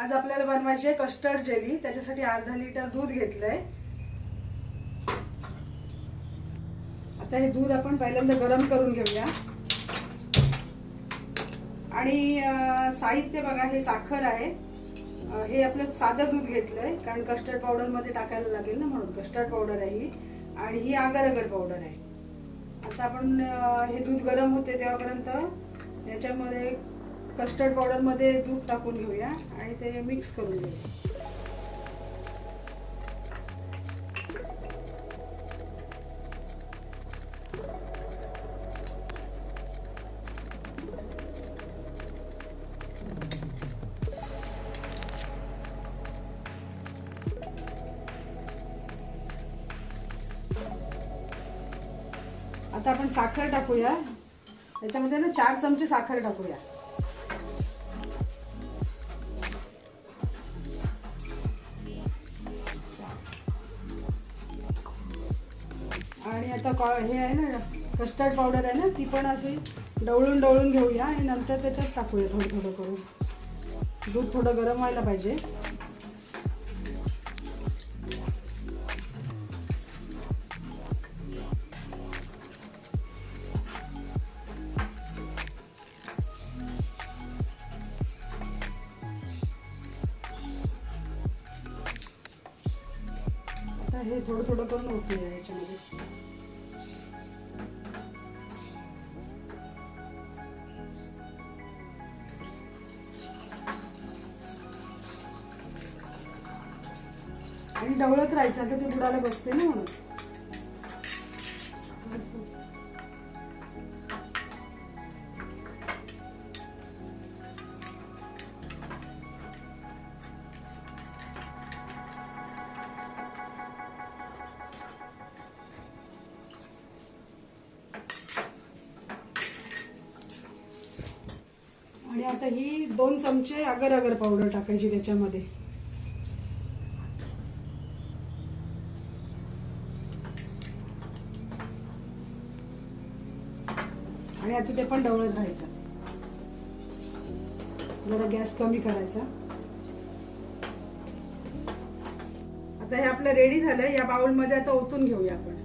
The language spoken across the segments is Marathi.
आज आपल्याला बनवायची आहे कस्टर्ड जेली. त्याच्यासाठी अर्धा लिटर दूध घेतलंय. आता हे दूध आपण पहिल्यांदा गरम करून घेऊया. आणि साहित्य बघा हे साखर आहे. हे आपलं साधं दूध घेतलंय कारण कस्टर्ड पावडरमध्ये टाकायला लागेल ना म्हणून. कस्टर्ड पावडर आहे ही. आणि ही आगर अगर पावडर आहे. आता आपण हे दूध गरम होते तेव्हापर्यंत याच्यामध्ये कस्टर्ड पावडरमध्ये दूध टाकून घेऊया आणि ते मिक्स करून घेऊया. आता आपण साखर टाकूया. त्याच्यामध्ये ना चार चमचे साखर टाकूया. आणि आता कॉ हे आहे ना कस्टर्ड पावडर आहे ना ती पण अशी डवळून डवळून घेऊया आणि नंतर त्याच्यात टाकूया थोडं थोडं करून. दूध थोडं गरम व्हायला पाहिजे. हे थोडं थोडं करून होते याच्यामध्ये. आणि डवळत राहायचं का ते बुडाला बसते ना म्हणून. आणि आता ही दोन चमचे अगर अगर पावडर टाकायची त्याच्यामध्ये. आणि आता ते पण डवळत राहायचं. जरा गॅस कमी करायचा. आता हे आपलं रेडी झालंय या बाउलमध्ये आता ओतून घेऊया आपण.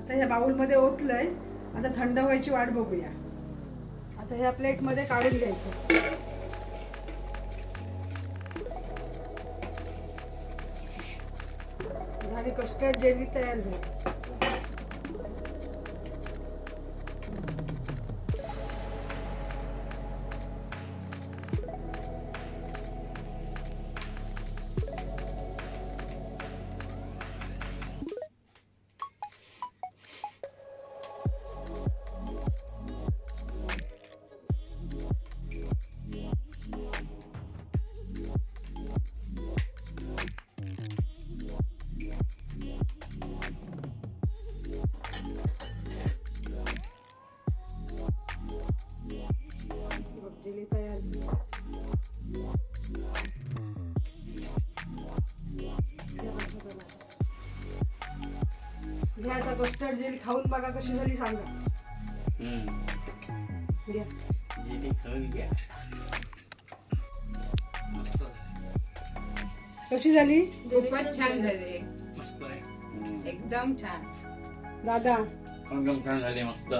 आता ह्या बाउलमध्ये ओतलंय आता थंड व्हायची वाट बघूया. आता ह्या प्लेटमध्ये काढून घ्यायचं. झाली कस्टर्ड जेली तयार झाली. घ्या आता कस्टर्ड जेली खाऊन बघा कशी झाली सांगा. हम्म. घ्या. जेली खाऊन घ्या. मस्त कशी झाली? खूपच छान झाले. मस्त आहे. हम्म. एकदम छान. दादा. एकदम छान झाले मस्त.